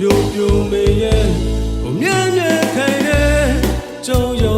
ပြိုပြိုမေရဲ့မြဲမြဲခိုင်တဲ့ကြုံရုံ